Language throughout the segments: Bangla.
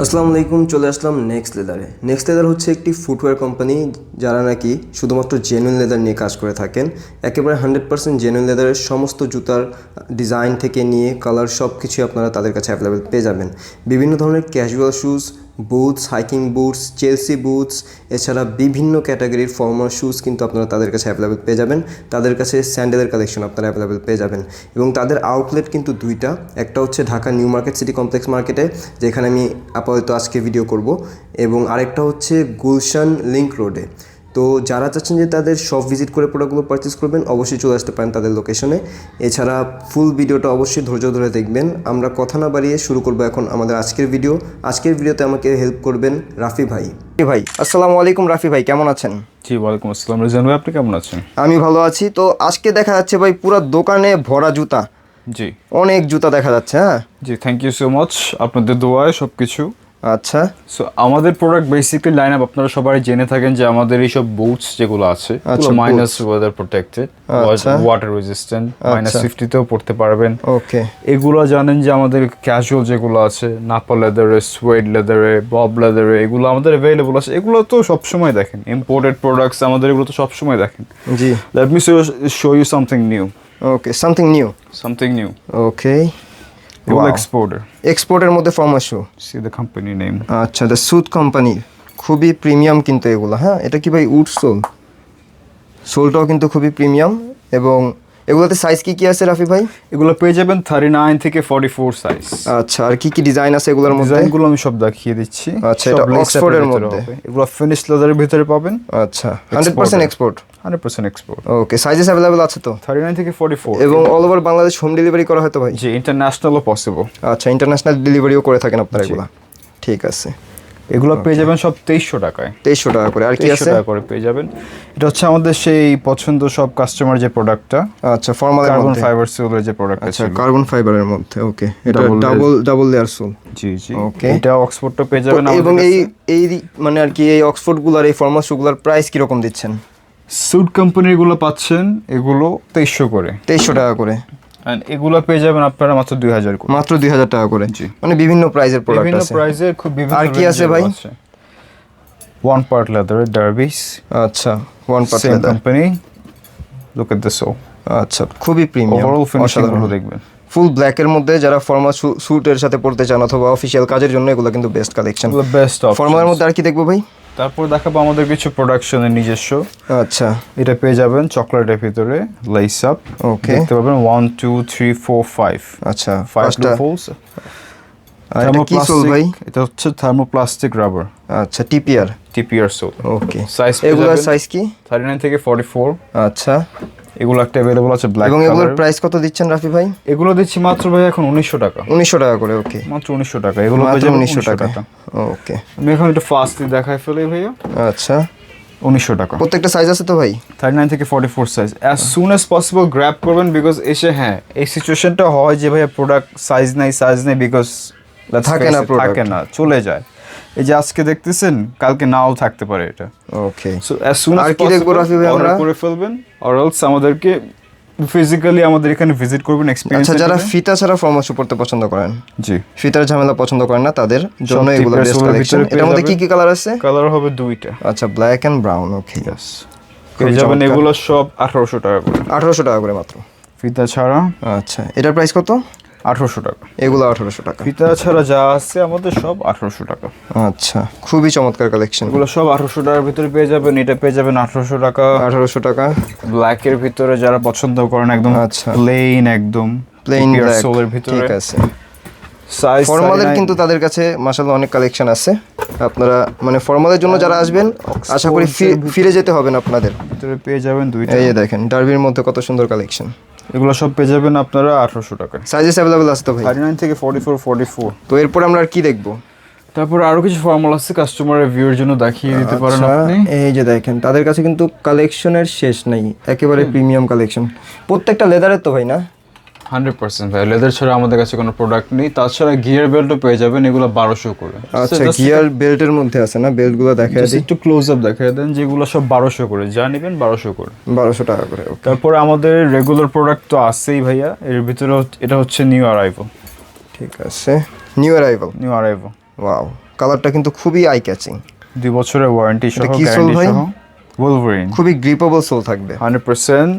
আসসালামু আলাইকুম, চলে আসলাম নেক্সট লেদারে নেক্সট লেদার হচ্ছে একটি ফুটওয়্যার কোম্পানি যারা নাকি শুধুমাত্র জেনুইন লেদার নিয়ে কাজ করে থাকেন। একেবারে হান্ড্রেড পার্সেন্ট জেনুইন লেদারের সমস্ত জুতার ডিজাইন থেকে নিয়ে কালার সব কিছুই আপনারা তাদের কাছে অ্যাভেলেবেল পেয়ে যাবেন। বিভিন্ন ধরনের casual shoes boots hiking boots Chelsea boots এছাড়া বিভিন্ন ক্যাটাগরির ফর্মাল শ্যুজ কিন্তু আপনারা তাদের কাছে অ্যাভেলেবেল পেয়ে যাবেন। তাদের কাছে স্যান্ডেলের কালেকশন আপনারা অ্যাভেলেবেল পেয়ে যাবেন। এবং তাদের আউটলেট কিন্তু দুইটা। একটা হচ্ছে Dhaka new market city complex মার্কেটে যেখানে আমি আপাতত আজকে ভিডিও করব। এবং আরেকটা হচ্ছে গুলশান লিঙ্ক রোডে তো যারা চাচ্ছেন যে তাদের সব ভিজিট করে প্রোডাক্টগুলো পারচেস করবেন অবশ্যই চলে আসতে পারেন তাদের লোকেশনে এছাড়া ফুল ভিডিওটা অবশ্যই ধৈর্য ধরে দেখবেন। আমরা কথা না বাড়িয়ে শুরু করব এখন আমাদের আজকের ভিডিও আজকের ভিডিওতে আমাকে হেল্প করবেন রাফি ভাই। ভাই আসসালামু আলাইকুম রাফি ভাই কেমন আছেন? জি ওয়ালাইকুম আসসালাম। রিজান ভাই আপনি কেমন আছেন? আমি ভালো আছি। তো আজকে দেখা যাচ্ছে ভাই পুরো দোকানে ভরা জুতা। জি। অনেক জুতা দেখা যাচ্ছে হ্যাঁ? জি থ্যাংক ইউ সো মাচ আপনাদের দোয়ায় সব কিছু আচ্ছা। সো আমাদের প্রোডাক্ট বেসিক্যালি লাইন আপ আপনারা সবাই জেনে থাকেন যে আমাদের এইসব বুটস যেগুলো আছে আচ্ছা, minus weather protected. Water resistant minus ফিফটিতেও পড়তে পারবেন। ওকে এগুলো জানেন যে আমাদের ক্যাজুয়াল যেগুলো আছে নাপা লেদারে সোয়েড লেদারে বব লেদারে এগুলো আমাদের অ্যাভেলেবল আছে। এগুলো তো সবসময় দেখেন ইম্পোর্টেড প্রোডাক্টস আমাদের এগুলো তো সবসময় দেখেন। জি। Let me show you something new okay something new something new okay এগুলো এক্সপোর্টার এক্সপোর্টের মধ্যে formal shoe see the company name আচ্ছা দ্য সুদ কোম্পানি খুবই প্রিমিয়াম কিন্তু এগুলো হ্যাঁ? এটা কি ভাই উড সোল? সোলটাও কিন্তু খুবই প্রিমিয়াম এবং এগুলোতে সাইজ কি কি আছে রাফি ভাই? এগুলো পেয়ে যাবেন থার্টি নাইন থেকে ফর্টি ফোর সাইজ আচ্ছা আর কি কি ডিজাইন আছে এগুলোর মধ্যে? ডিজাইনগুলো আমি সব দেখিয়ে দিচ্ছি। আচ্ছা, এটা ভিতরে মধ্যে। এগুলো ফিনিশ লেদারের ভিতরে পাবেন। আচ্ছা hundred percent export hundred percent export okay sizes available আছে তো? থার্টি নাইন থেকে ফর্টি ফোর এবং all over Bangladesh home delivery করা হয়তো ভাই? জি ইন্টারন্যাশনালও পসিবল আচ্ছা ইন্টারন্যাশনাল ডেলিভারিও করে থাকেন আপনারা এগুলো। ঠিক আছে। এগুলো পেয়ে যাবেন সব তেইশশো টাকায়। তেইশশো টাকা করে। আর কি আছে? টাকা করে পেয়ে যাবেন। এটা হচ্ছে আমাদের সেই পছন্দ সব কাস্টমার যে প্রোডাক্টটা আচ্ছা ফর্মালের কার্বন ফাইবার সিলের যে প্রোডাক্ট আচ্ছা কার্বন ফাইবারের মধ্যে ওকে এটা ডাবল ডাবল লেয়ার সোল জি জি। ওকে এটা অক্সফোর্ডটা পেয়ে যাবেন এবং এই এই মানে আর কি এই অক্সফোর্ডগুলার এই ফর্মাল শুগুলার প্রাইস কীরকম দিচ্ছেন? স্যুট কোম্পানিরগুলো পাচ্ছেন এগুলো তেইশশো করে। তেইশশো টাকা করে। And এগুলো পেয়ে যাবেন আপনারা মাত্র দুই হাজার করে। মাত্র দুই হাজার টাকা করে। মানে বিভিন্ন প্রাইজের প্রোডাক্ট বিভিন্ন আছে। খুব বিভিন্ন আর কি আছে ভাই? ওয়ান পার্ট লেদার ডার্বিস আচ্ছা one same percent company look at this আচ্ছা খুবই প্রিমিয়াম ওভারঅল ফিনিশিংগুলো দেখবেন। ফুল ব্ল্যাকের মধ্যে যারা ফর্মাল স্যুটের সাথে পড়তে চান অথবা অফিসিয়াল কাজের জন্য এগুলো কিন্তু বেস্ট কালেকশন বেস্ট ফর্মালের মধ্যে আর কি দেখব ভাই? তারপর দেখাবো আমাদের কিছু প্রোডাকশনের নিজস্ব। আচ্ছা। এটা পেয়ে যাবেন চকলেটের ভিতরে লাইস আপ ওকে দেখতে পাবেন one two three four five আচ্ছা ফাইভ পাঁচটা। ফোলস ভাই? এটা হচ্ছে থার্মোপ্লাস্টিক রাবার আচ্ছা TPR TPR sole okay size এগুলোর সাইজ কি? থার্টি নাইন থেকে ফর্টি ফোর আচ্ছা। এগুলো একটা অ্যাভেলেবল আছে ব্ল্যাক এবং এগুলোর প্রাইস কত দিচ্ছেন রাফি ভাই? এগুলো দিচ্ছি মাত্র ভাই এখন উনিশশো টাকা। উনিশশো টাকা করে ওকে মাত্র উনিশশো টাকা। এগুলো মাত্র 1900 টাকা। ওকে আমি এখন একটু ফাস্টলি দেখাই ফেলি ভাইয়া। আচ্ছা। উনিশশো টাকা। প্রত্যেকটা সাইজ আছে তো ভাই? থার্টি নাইন থেকে forty four size as soon as possible grab করবেন বিকজ এসে হ্যাঁ এই সিচুয়েশনটা হয় যে ভাইয়া প্রোডাক্ট সাইজ নেই সাইজ নেই বিকজ থাকে না। থাকে না চলে যায়। এই যে আজকে দেখতেছেন কালকে নাও থাকতে পারে এটা। ওকে সো অ্যাজ সুন আর কি দেখব রাফি ভাই আমরা? করে ফেলবেন। অলস আমাদেরকে ফিজিক্যালি আমাদের এখানে ভিজিট করবেন এক্সপিরিয়েন্স আচ্ছা যারা ফিতা ছাড়া ফরমাশু পড়তে পছন্দ করেন জি। ফিতার ঝামেলা পছন্দ করেন না তাদের জন্য এগুলো বেস্ট কালেকশন এটার মধ্যে কি কি কালার আছে? কালার হবে দুইটা। আচ্ছা black and brown okay yes পেয়ে যাবেন এগুলো সব আঠারোশো টাকা করে। আঠারোশো টাকা করে মাত্র। ফিতা ছাড়া। আচ্ছা এটার প্রাইস কত? আঠারোশো টাকা। এগুলো আঠারোশো টাকা। ফিতা ছাড়া যা আছে আমাদের সব আঠারোশো টাকা। আচ্ছা খুবই চমৎকার কালেকশন এগুলো সব আঠারোশো টাকার ভিতরে পেয়ে যাবেন এটা পেয়ে যাবেন আঠারোশো টাকা। আঠারোশো টাকা। ব্ল্যাকের ভিতরে যারা পছন্দ করেন একদম আচ্ছা। প্লেন একদম প্লেন সোলের ভিতরে। ঠিক আছে। সাইজ ফর্মালের কিন্তু তাদের কাছে মাসাল্লাহ অনেক কালেকশন আছে। আপনারা মানে ফর্মালের জন্য যারা আসবেন আশা করি ফিরে যেতে হবে না আপনাদের। ভিতরে পেয়ে যাবেন দুইটা। এই দেখেন ডার্বির মধ্যে কত সুন্দর কালেকশন এগুলো সব পেয়ে যাবেন আপনারা আঠারোশো টাকায়। সাইজেস অ্যাভেলেবেল আছে তো ভাই? থার্টি নাইন থেকে ফর্টি ফোর ফর্টি ফোর তো এরপর আমরা আর কি দেখব? তারপর আরও কিছু ফর্মুলা আছে কাস্টমার রিভিউর জন্য দেখিয়ে দিতে পারেন আচ্ছা, আপনি। এই যে দেখেন তাদের কাছে কিন্তু কালেকশনের শেষ নাই একেবারে প্রিমিয়াম কালেকশন প্রত্যেকটা লেদারের তো ভাই না? হান্ড্রেড পার্সেন্ট ভাই। লেদার ছাড়া আমাদের কাছে কোনো প্রোডাক্ট নেই। তাছাড়া গিয়ার বেল্টও পেয়ে যাবেন এগুলো বারোশো করে। আচ্ছা গিয়ার বেল্টের মধ্যে আছে না? বেল্টগুলো দেখা একটু ক্লোজ আপ দেখাই দেন যেগুলো সব বারোশো করে। যা নেবেন বারোশো করে। বারোশো টাকা করে। তারপরে আমাদের রেগুলার প্রোডাক্ট তো আছেই ভাইয়া। এর ভিতরে এটা হচ্ছে নিউ অ্যারাইভেল ঠিক আছে। New arrival new arrival wow কালারটা কিন্তু খুবই আই ক্যাচিং দুই বছরের ওয়ারেন্টি সহ গ্যারান্টি সহ। খুবই গ্রিপেবল সোল থাকবে। Hundred percent.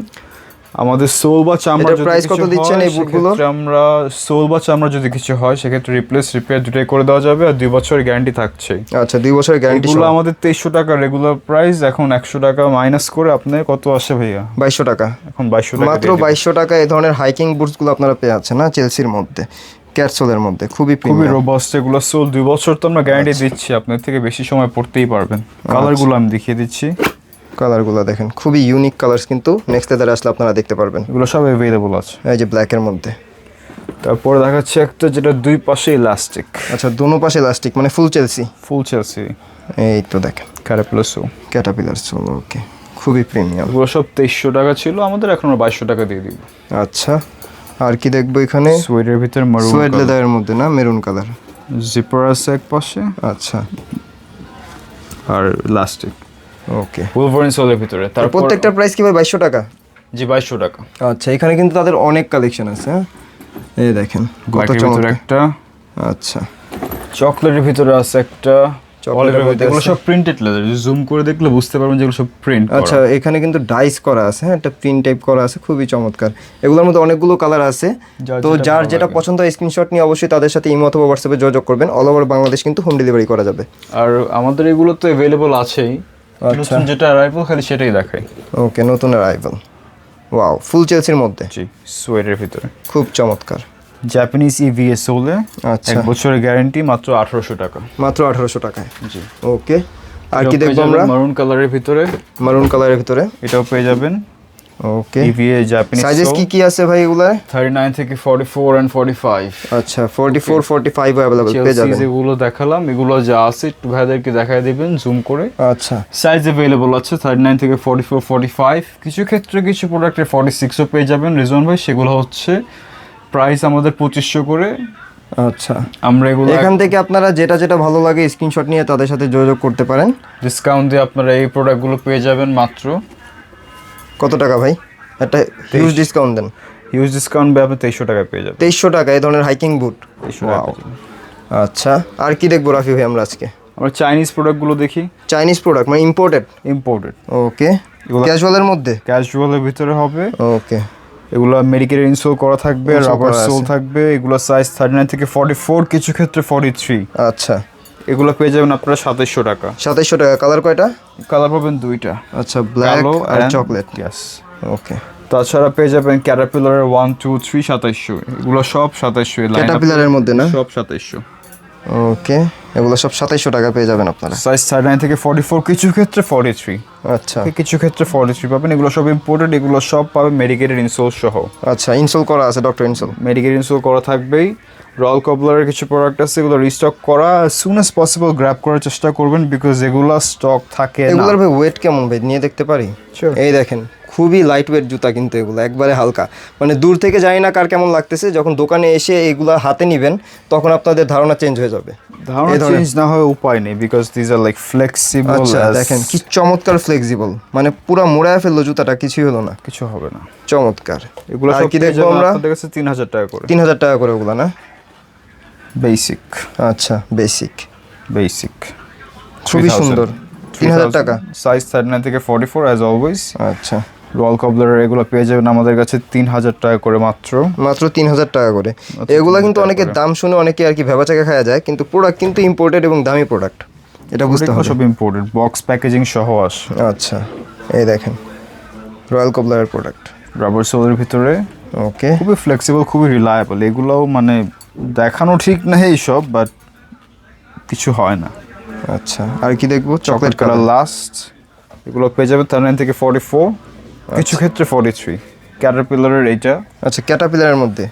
আমাদের সোল বা চামড়া যদি price কত দিচ্ছেন এই? সেক্ষেত্রে আমরা সোল বা চামড়া যদি কিছু হয় সেক্ষেত্রে রিপ্লেস রিপেয়ার দুটাই করে দেওয়া যাবে আর দুই বছরের গ্যারান্টি থাকছে আচ্ছা দুই বছরের গ্যারান্টি এগুলো আমাদের তেইশশো টাকা রেগুলার প্রাইস এখন একশো টাকা মাইনাস করে আপনি কত আসে ভাইয়া? বাইশশো টাকা। এখন বাইশশো টাকা মাত্র। বাইশশো টাকা এই ধরনের হাইকিং বুটসগুলো আপনারা পেয়ে যাচ্ছেন না? চেলসির মধ্যে ক্যাটসোলের মধ্যে খুবই খুবই রোবাস্ট এগুলো সোল দুই বছর তো আমরা গ্যারান্টি দিচ্ছি আপনার থেকে বেশি সময় পড়তেই পারবেন। কালারগুলো আমি দেখিয়ে দিচ্ছি। কালারগুলো দেখেন। খুবই ইউনিক কালার্স কিন্তু নেক্সট লেদারে আসলে আপনারা দেখতে পারবেন। এগুলো সব অ্যাভেলেবল আছে। এই যে ব্ল্যাকের মধ্যে। তারপরে দেখাচ্ছে একটা যেটা দুই পাশে ইলাস্টিক আচ্ছা দোনো পাশে ইলাস্টিক মানে ফুল চেলসি ফুল চেলসি এই তো দেখেন। ক্যারাপ্লাস সোল ক্যাটাপিলার সোল ওকে খুবই প্রিমিয়াম এগুলো সব তেইশশো টাকা ছিল আমাদের এখন বাইশশো টাকা দিয়ে দিব। আচ্ছা আর কি দেখব এখানে? সোয়েটের ভিতরে মারুন লেদারের মধ্যে না মেরুন কালার জিপার আছে এক পাশে। আচ্ছা। আর ইলাস্টিক ওকে উলভারিন সোলের ভিতরে। তারপর প্রত্যেকটার প্রাইস কি ভাই? বাইশশো টাকা? জি বাইশশো টাকা। আচ্ছা এখানে কিন্তু তাদের অনেক কালেকশন আছে হ্যাঁ? এই দেখেন কত চমৎকার। একটা। আচ্ছা। চকলেটের ভিতরে আছে একটা। চকলেটের ভিতরে এগুলো সব প্রিন্টেড লেদার জুম করে দেখলে বুঝতে পারবেন যেগুলো সব প্রিন্ট আচ্ছা এখানে কিন্তু ডাইস করা আছে হ্যাঁ? একটা প্রিন্ট টাইপ করা আছে খুবই চমৎকার। এগুলোর মধ্যে অনেকগুলো কালার আছে। তো যার যেটা পছন্দ হয় স্ক্রিনশট নিয়ে অবশ্যই তাদের সাথে ইমো অথবা হোয়াটসঅ্যাপে যোগাযোগ করবেন। অল ওভার বাংলাদেশ কিন্তু হোম ডেলিভারি করা যাবে। আর আমাদের এগুলো তো অ্যাভেলেবল আছেই। নতুন যেটা অ্যারাইভাল খালি সেটাই দেখাই। ওকে নতুন অ্যারাইভাল ওয়াও ফুল চেলসির মধ্যে? জি সোয়েটারের ভিতরে। খুব চমৎকার। জাপানিজ ইভিএস সোলে আচ্ছা। এক বছরের গ্যারান্টি মাত্র আঠারোশো টাকা। মাত্র আঠারোশো টাকায়? জি। ওকে আর কি দেখব আমরা? মারুন কালারের ভিতরে। মারুন কালারের ভিতরে? এটাও পেয়ে যাবেন। ওকে ইভিএ জাপানিজ সাইজেস কি কি আছে ভাই এগুলা থার্টি নাইন থেকে forty four and forty five আচ্ছা forty four forty five available পেয়ে যাবেন। যেগুলো দেখালাম এগুলো যা আছে একটু ভাইদেরকে দেখাই দিবেন জুম করে। আচ্ছা। সাইজ অ্যাভেলেবল আছে থার্টি নাইন থেকে ফর্টি ফোর ফর্টি ফাইভ কিছু ক্ষেত্রে কিছু প্রোডাক্টের ফর্টি সিক্সও পেয়ে যাবেন। রিজন ভাই সেগুলো হচ্ছে প্রাইস আমাদের পঁচিশশো করে। আচ্ছা। আমরা এগুলো এখান থেকে আপনারা যেটা যেটা ভালো লাগে স্ক্রিনশট নিয়ে তাদের সাথে যোগাযোগ করতে পারেন। ডিসকাউন্ট দিয়ে আপনারা এই প্রোডাক্টগুলো পেয়ে যাবেন মাত্র। কত টাকা ভাই? একটা হিউজ ডিসকাউন্ট দেন। হিউজ ডিসকাউন্ট দিয়ে আপনি তেইশশো টাকায় পেয়ে যাবেন। তেইশশো টাকা এই ধরনের হাইকিং বুট আচ্ছা আর কি দেখব রাফি ভাই আমরা আজকে? আমরা চাইনিজ প্রোডাক্টগুলো দেখি। চাইনিজ প্রোডাক্ট মানে ইম্পোর্টেড ইম্পোর্টেড ওকে ক্যাজুয়ালের মধ্যে? ক্যাজুয়ালের ভিতরে হবে। ওকে এগুলো মেডিকেল ইনসোল করা থাকবে রাবার সোল থাকবে। এগুলো সাইজ থার্টি নাইন থেকে ফর্টি ফোর কিছু ক্ষেত্রে ফর্টি থ্রি আচ্ছা। এগুলো পেয়ে যাবেন আপনারা সাতাইশশো টাকা। সাতাইশশো টাকা। কালার কয়টা? কালার পাবেন দুইটা। আচ্ছা ব্ল্যাক আর চকলেট। Yes. ওকে। তাছাড়া পেয়ে যাবেন ক্যাটাপিলারের ওয়ান টু থ্রি সাতাইশশো। এগুলো সব সাতাইশশো ক্যাটাপিলারের মধ্যে না? সব সাতাইশশো। ওকে। এগুলো সব সাতাইশশো টাকা পেয়ে যাবেন আপনারা। সাইজ থার্টি নাইন থেকে ফর্টি ফোর কিছু ক্ষেত্রে ফর্টি থ্রি আচ্ছা কিছু ক্ষেত্রে ফর্টি থ্রি পাবেন। এগুলো সব ইম্পোর্টেড এগুলো সব পাবেন মেডিকেটেড ইনসোল সহ। আচ্ছা ইনসোল করা আছে ডক্টর ইনসোল মেডিকেল ইনসোল করা থাকবেই। রয়্যাল কবলারের কিছু প্রোডাক্ট আছে এগুলো রিস্টক করা সুন অ্যাজ পসিবল গ্র্যাব করার চেষ্টা করবেন বিকজ এগুলো স্টক থাকে না। এগুলোর ভাই ওয়েট কেমন ভাই? নিয়ে দেখতে পারি. এই দেখেন খুবই লাইট ওয়েট জুতা কিন্তু এগুলো একবারে হালকা। মানে দূর থেকে জানি না কার কেমন লাগতেছে যখন দোকানে এসে এগুলো হাতে নিবেন তখন আপনাদের ধারণা চেঞ্জ হয়ে যাবে। ধারণা চেঞ্জ না হয় উপায় নেই because these are like flexible আচ্ছা দেখেন কি চমৎকার ফ্লেক্সিবল মানে পুরো মোড়ায় ফেলল জুতাটা কিছুই হলো না। কিছু হবে না। চমৎকার। এগুলো কি দেখব আমরা? আপনাদের কাছে তিন হাজার টাকা করে। তিন হাজার টাকা করে ওগুলো না? বেসিক আচ্ছা বেসিক বেসিক খুবই সুন্দর। তিন হাজার টাকা। সাইজ থার্টি নাইন থেকে ফর্টি ফোর অ্যাজ অলওয়েজ আচ্ছা। রয়্যাল কবলারের এগুলো পেয়ে যাবেন আমাদের কাছে তিন হাজার টাকা করে মাত্র। মাত্র তিন হাজার টাকা করে। এগুলো কিন্তু অনেকে দাম শুনে অনেকে আর কি ভেবাচাকা খাওয়া যায় কিন্তু প্রোডাক্ট কিন্তু ইম্পোর্টেড এবং দামি প্রোডাক্ট এটা বুঝতে হবে। সব ইম্পোর্টেড বক্স প্যাকেজিং সহ আসে। আচ্ছা। এই দেখেন রয়্যাল কবলারের প্রোডাক্ট রাবার সোলের ভিতরে। ওকে খুবই ফ্লেক্সিবল খুবই রিলায়েবল এগুলোও মানে দেখানো ঠিক না এইসব বাট কিছু হয় না। আচ্ছা আর কি দেখব? চকলেট কালার লাস্ট এগুলো পেয়ে যাবে থার্টি নাইন থেকে ফর্টি ফোর কিছু ক্ষেত্রে ফর্টি থ্রি ক্যাটারপিলারের এইটা। আচ্ছা ক্যাটাপিলারের মধ্যে।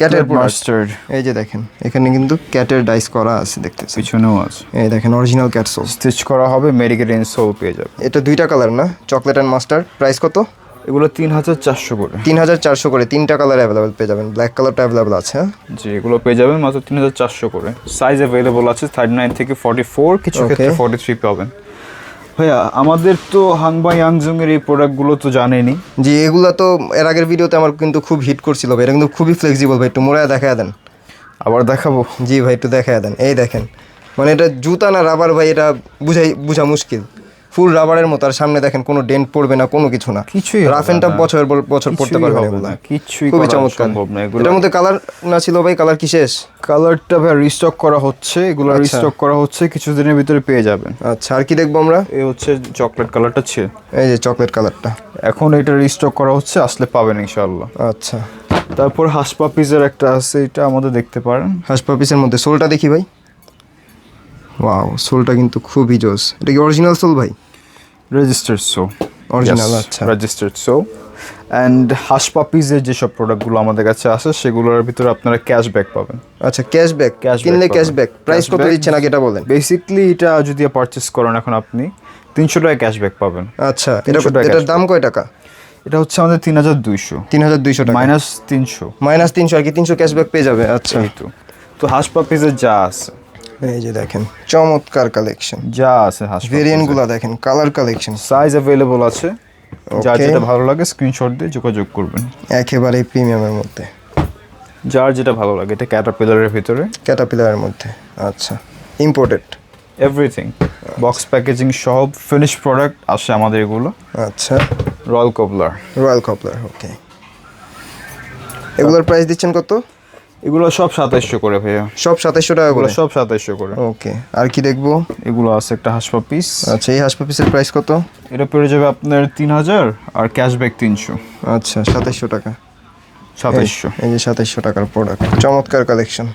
ক্যাটের মাস্টার্ড এই যে দেখেন এখানে কিন্তু ক্যাটের ডাইস করা আছে দেখতে পিছনেও আছে। এই দেখেন অরিজিনাল ক্যাট সোল স্টিচ করা হবে মেডিকেল ইনসোল পেয়ে যাবে। এটা দুইটা কালার না? চকলেট অ্যান্ড মাস্টার প্রাইস কত? এগুলো তিন হাজার চারশো করে। তিন হাজার চারশো করে তিনটা কালার অ্যাভেলেবেল পেয়ে যাবেন। ব্ল্যাক কালারটা অ্যাভেলেবেল আছে হ্যাঁ? জি এগুলো পেয়ে যাবেন মাত্র তিন হাজার চারশো করে। সাইজ অ্যাভেলেবল আছে থার্টি নাইন থেকে ফর্টি ফোর কিছু. ক্ষেত্রে ফর্টি থ্রি পাবেন। ভাইয়া আমাদের তো হাংবা ইয়াংজুং এর এই প্রোডাক্টগুলো তো জানেনই। জি এগুলো তো এর আগের ভিডিওতে আমার কিন্তু খুব হিট করছিল ভাই এটা কিন্তু খুবই ফ্লেক্সিবল ভাই একটু মোড়ায় দেখা দেন। আবার দেখাবো। জি ভাই একটু দেখা দেন এই দেখেন। মানে এটা জুতা না রাবার ভাই এটা বুঝাই বোঝা মুশকিল। ফুল রাবারের মতো আর সামনে দেখেন কোনো ডেন্ট পড়বে না কোনো কিছু না। কিছুই রাফ এন্ড টাফ। বছর বছর পড়তে পারবে এগুলো। না, কিছুই খুবই চমৎকার। এটার মধ্যে কালার না ছিল ভাই? কালার কি শেষ? কালারটা ভাই রিস্টক করা হচ্ছে। এগুলো আচ্ছা। রিস্টক করা হচ্ছে কিছুদিনের ভিতরে পেয়ে যাবেন। আচ্ছা আর কি দেখব আমরা? এই হচ্ছে চকলেট কালারটা ছিল এই যে চকলেট কালারটা এখন এটা রিস্টক করা হচ্ছে আসলে পাবেন ইনশাআল্লাহ। আচ্ছা। তারপর হাসপাপিজের একটা আছে এটা আমাদের দেখতে পারেন। হাঁস পাপিসের মধ্যে সোলটা দেখি ভাই। ওয়াও সোলটা কিন্তু খুবই জোস। এটা কি অরিজিনাল সোল ভাই? রেজিস্টার্ড সো অরিজিনাল আচ্ছা। রেজিস্টার্ড সো অ্যান্ড হাসপাপিজের যেসব প্রোডাক্টগুলো আমাদের কাছে আসে সেগুলোর ভিতরে আপনারা ক্যাশব্যাক পাবেন। আচ্ছা ক্যাশব্যাক কিনলে। ক্যাশব্যাক প্রাইস কত দিচ্ছেন? আগে এটা বলেন। বেসিকলি এটা যদি পারচেস করেন এখন আপনি তিনশো টাকা ক্যাশব্যাক পাবেন। আচ্ছা এটা 300 এটার দাম কয় টাকা? এটা হচ্ছে আমাদের তিন হাজার দুইশো। তিন হাজার দুইশো টাকা। মাইনাস তিনশো। মাইনাস তিনশো আর কি তিনশো ক্যাশব্যাক পেয়ে যাবে আচ্ছা। তো। তো হাসপাপিজের যা আছে এই যে দেখেন চমৎকার কালেকশন যা আছে ভেরিয়েন্টগুলা দেখেন কালার কালেকশন সাইজ অ্যাভেলেবল আছে। যার যেটা ভালো লাগে স্ক্রিনশট দিয়ে যোগাযোগ করবেন। একেবারে প্রিমিয়ামের মধ্যে। যার যেটা ভালো লাগে এটা ক্যাটাপিলারের ভিতরে। ক্যাটাপিলারের মধ্যে। আচ্ছা ইম্পোর্টেড এভরিথিং বক্স প্যাকেজিং সব ফিনিশ প্রোডাক্ট আসে আমাদের এগুলো। আচ্ছা। রয়্যাল কবলার রয়্যাল কপলার ওকে এগুলোর প্রাইস দিচ্ছেন কত? এগুলো সব সাতাইশশো করে ভাইয়া। সব সাতাইশশো টাকা করে? সব সাতাইশশো করে। ওকে আর কি দেখব? এগুলো আছে একটা হাসপা পিস আচ্ছা এই হাসপা পিসের প্রাইস কত? এটা পড়ে যাবে আপনার তিন হাজার আর ক্যাশব্যাক তিনশো। আচ্ছা সাতাইশশো টাকা। সাতাইশশো। এই যে সাতাইশশো টাকার প্রোডাক্ট চমৎকার কালেকশন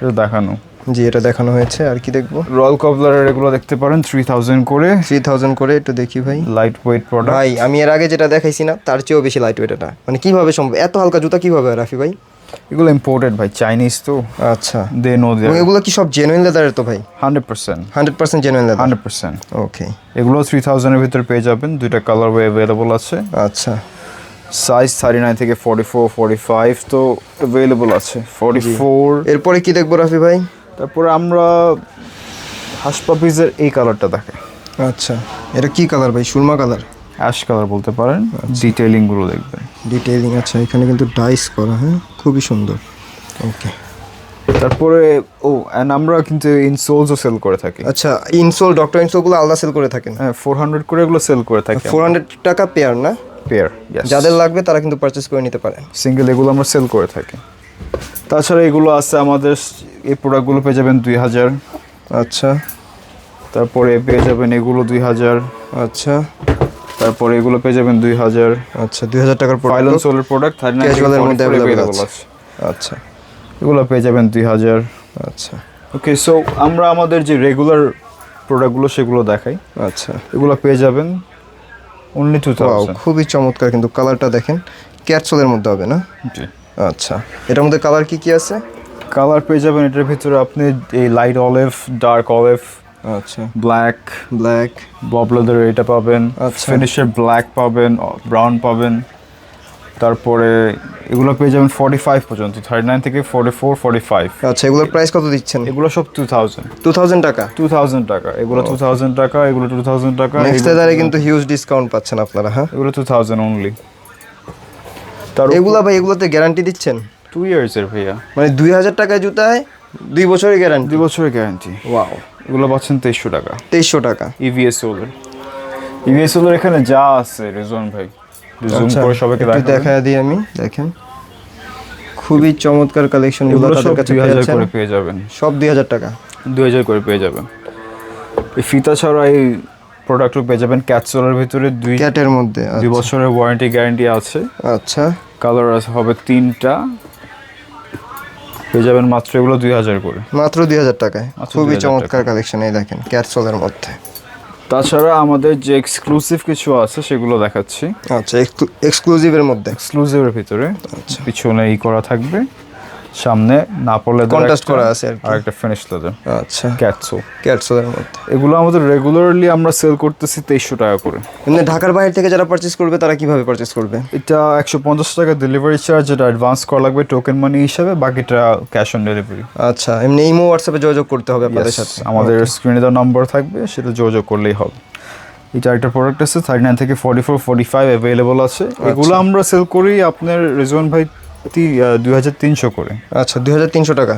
এটা দেখানো। জি এটা দেখানো হয়েছে। আর কি দেখব? রয়্যাল কবলারের এগুলো দেখতে পারেন থ্রি থাউজেন্ড করে। থ্রি থাউজেন্ড করে একটু দেখি ভাই। লাইট ওয়েট প্রোডাক্ট ভাই আমি এর আগে যেটা দেখাইছি না তার চেয়েও বেশি লাইট ওয়েট এটা। মানে কীভাবে সম্ভব? এত হালকা জুতা কীভাবে রাফি ভাই? এগুলো ইম্পোর্টেড ভাই চাইনিজ তো। আচ্ছা। দে নো দে এগুলো কি সব জেনুইন লেদারের তো ভাই? Hundred percent hundred percent genuine leather hundred percent okay এগুলো থ্রি থাউজেন্ডের ভিতর পেয়ে যাবেন দুইটা কালার অ্যাভেলেবল আছে। আচ্ছা। সাইজ থার্টি নাইন থেকে ফর্টি ফোর ফর্টি ফাইভ তো অ্যাভেলেবল আছে। ফর্টি ফোর এরপরে কি দেখব রাফি ভাই? তারপরে আমরা হাসপাপিজের এই কালারটা দেখে আচ্ছা। এটা কি কালার ভাই? সুরমা কালার অ্যাশ কালার বলতে পারেন ডিটেইলিংগুলো দেখবেন। ডিটেইলিং আচ্ছা এখানে কিন্তু ডাইস করা হ্যাঁ? খুবই সুন্দর। ওকে তারপরে ও অ্যান্ড আমরা কিন্তু ইনসোলসও সেল করে থাকি। আচ্ছা ইনসোল ডক্টর ইনসোলগুলো আলাদা সেল করে থাকেন? হ্যাঁ ফোর হান্ড্রেড করে এগুলো সেল করে থাকি ফোর হান্ড্রেড টাকা পেয়ার না? পেয়ার যাদের লাগবে তারা কিন্তু পারচেস করে নিতে পারে সিঙ্গেল এগুলো আমরা সেল করে থাকি। তাছাড়া এগুলো আছে আমাদের এই প্রোডাক্টগুলো পেয়ে যাবেন দুই হাজার। আচ্ছা। তারপরে পেয়ে যাবেন এগুলো দুই হাজার। আচ্ছা। তারপরে এগুলো পেয়ে যাবেন দুই হাজার আচ্ছা দুই হাজার টাকার প্রোডাক্ট সোলের প্রোডাক্টের মধ্যে অ্যাভেলেবল আছে। আচ্ছা। এগুলো পেয়ে যাবেন দুই হাজার আচ্ছা। ওকে সো আমরা আমাদের যে রেগুলার প্রোডাক্টগুলো সেগুলো দেখাই। আচ্ছা। এগুলো পেয়ে যাবেন অনলি টু খুবই চমৎকার কিন্তু কালারটা দেখেন ক্যাটসোলের মধ্যে হবে না? আচ্ছা এটার মধ্যে কালার কি কি আছে? কালার পেয়ে যাবেন এটার ভিতরে আপনি এই লাইট অলিভ ডার্ক অলিভ আচ্ছা। ব্ল্যাক ব্ল্যাক বব লেদার এটা পাবেন। আচ্ছা। ফিনিশের ব্ল্যাক পাবেন ব্রাউন পাবেন। তারপরে এগুলো পেয়ে যাবেন ফর্টি ফাইভ পর্যন্ত থার্টি নাইন থেকে ফর্টি ফোর ফর্টি ফাইভ আচ্ছা এগুলোর প্রাইস কত দিচ্ছেন? এগুলো সব টু থাউজেন্ড টু থাউজেন্ড টাকা? টু থাউজেন্ড টাকা। এগুলো টু থাউজেন্ড টাকা এগুলো টু থাউজেন্ড টাকা নেক্সট লেদারে কিন্তু হিউজ ডিসকাউন্ট পাচ্ছেন আপনারা হ্যাঁ? এগুলো টু থাউজেন্ড অনলি তার এগুলা ভাই এগুলোতে গ্যারান্টি দিচ্ছেন? টু ইয়ার্সের ভাইয়া। মানে দুই হাজার টাকায় জুতায় দুই বছরের গ্যারান্টি দুই বছরের গ্যারান্টি ওয়াও এগুলো পাচ্ছেন তেইশশো টাকা। তেইশশো টাকা। ইভিএস সোলার ইভিএস সোলার এখানে যা আছে রেজন ভাই। জুম আচ্ছা, করে সবাইকে দেখা দিই আমি দেখেন। খুবই চমৎকার কালেকশনগুলো তাদের কাছে করে পেয়ে যাবেন। সব দুই হাজার টাকা। দুই হাজার করে পেয়ে যাবেন। এই ফিতা ছাড়া এই প্রোডাক্টও পেয়ে যাবেন। ক্যাটসোলার ভিতরে দুই ক্যাটের মধ্যে দুই বছরের ওয়ারেন্টি গ্যারান্টি আছে। আচ্ছা। কালার আছে হবে তিনটা। পেয়ে যাবেন মাত্র এগুলো দুই হাজার করে। মাত্র দুই হাজার টাকায়। খুবই চমৎকার কালেকশন এই দেখেন ক্যাটসলের মধ্যে। তাছাড়া আমাদের যে এক্সক্লুসিভ কিছু আছে সেগুলো দেখাচ্ছি। আচ্ছা এক্সক্লুসিভের মধ্যে। এক্সক্লুসিভের ভিতরে আচ্ছা। পিছনে ই করা থাকবে। সামনে নাপলে Contrast করা আছে আর একটা ফিনিশ লেদার আচ্ছা। ক্যাটসো এর মধ্যে। এগুলো আমাদের রেগুলারলি আমরা সেল করতেছি তেইশশো টাকা করে। এমনি ঢাকার বাইরে থেকে যারা পারচেস করবে তারা কীভাবে পারচেস করবে? এটা একশো পঞ্চাশ টাকা ডেলিভারি চার্জ যেটা অ্যাডভান্স করা লাগবে টোকেন মানি হিসাবে বাকিটা ক্যাশ অন ডেলিভারি আচ্ছা এমনি ইমো হোয়াটসঅ্যাপে যোগাযোগ করতে হবে আপনাদের সাথে। আমাদের স্ক্রিনে দেওয়া নম্বর থাকবে সেটা যোগাযোগ করলেই হবে। এটা একটা প্রোডাক্ট আছে থার্টি নাইন থেকে forty four forty five available আছে। আচ্ছা। এগুলো আমরা সেল করি আপনার রেজওয়ান ভাই দুই হাজার তিনশো করে। আচ্ছা দুই হাজার তিনশো টাকা।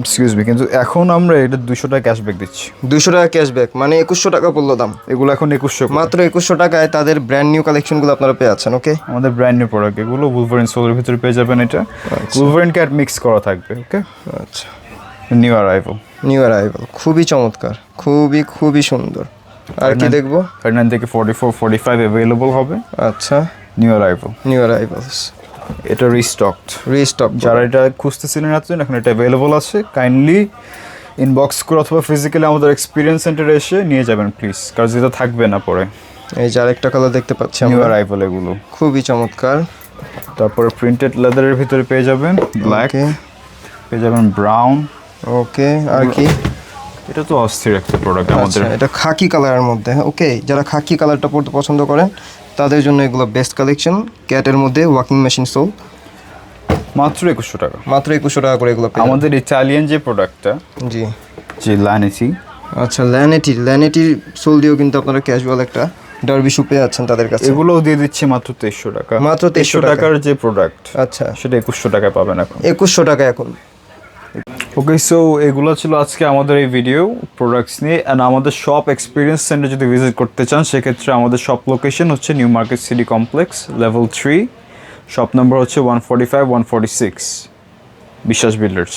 এক্সকিউজ মি কিন্তু এখন আমরা এটা দুশো টাকা ক্যাশব্যাক দিচ্ছি। দুশো টাকা ক্যাশব্যাক মানে একুশশো টাকা পড়ল দাম। এগুলো এখন একুশশো মাত্র একুশশো টাকায় তাদের ব্র্যান্ড নিউ কালেকশনগুলো আপনারা পেয়ে যাচ্ছেন ওকে আমাদের ব্র্যান্ড নিউ প্রোডাক্ট এগুলো উলভারিন সোলের ভিতরে পেয়ে যাবেন এটা। উলভারিন ক্যাট মিক্স করা থাকবে ওকে আচ্ছা। নিউ অ্যারাইভাল নিউ অ্যারাইভাল খুবই চমৎকার খুবই খুবই সুন্দর। আর কি দেখব? থার্টি নাইন থেকে forty four forty five available হবে। আচ্ছা। নিউ অ্যারাইভাল নিউ অ্যারাইভালস এটা রিস্টকড রিস্টক যারা এটা খুঁজতেছিলেন এতদিন এখন এটা অ্যাভেলেবল আছে। কাইন্ডলি ইনবক্স করে অথবা ফিজিক্যালি আমাদের এক্সপিরিয়েন্স সেন্টারে এসে নিয়ে যাবেন প্লিজ কারণ যেটা থাকবে না পরে। এই যে আরেকটা কালার দেখতে পাচ্ছি নিউ আমরা। অ্যারাইভাল এগুলো। খুবই চমৎকার। তারপরে প্রিন্টেড লেদারের ভিতরে পেয়ে যাবেন ব্ল্যাক পেয়ে যাবেন ব্রাউন ওকে আর কি? এটা তো অস্থির একটা প্রোডাক্ট আমাদের। আচ্ছা এটা খাকি কালারের মধ্যে। ওকে যারা খাকি কালারটা পড়তে পছন্দ করেন তাদের জন্য এগুলো বেস্ট কালেকশন ক্যাটের মধ্যে ওয়াকিং মেশিন সোল মাত্র একুশশো টাকা। মাত্র একুশশো টাকা করে এগুলো আমাদের ইটালিয়ান যে প্রোডাক্টটা। জি। যে লানেসি আচ্ছা ল্যানেটি ল্যানেটির সোল দিয়েও কিন্তু আপনারা ক্যাজুয়াল একটা ডার্বি শু পেয়ে যাচ্ছেন তাদের কাছে। এগুলোও দিয়ে দিচ্ছে মাত্র তেইশশো টাকা। মাত্র 2300 টাকা। টাকার যে প্রোডাক্ট আচ্ছা। সেটা একুশশো টাকায় পাবেন এখন। একুশশো টাকা এখন। ওকে সো এগুলো ছিল আজকে আমাদের এই ভিডিও প্রোডাক্টস নিয়ে অ্যান্ড আমাদের শপ এক্সপিরিয়েন্স সেন্টার যদি ভিজিট করতে চান, সেক্ষেত্রে আমাদের শপ লোকেশন হচ্ছে New Market City Complex level three shop number হচ্ছে one forty five one forty six Biswas Builders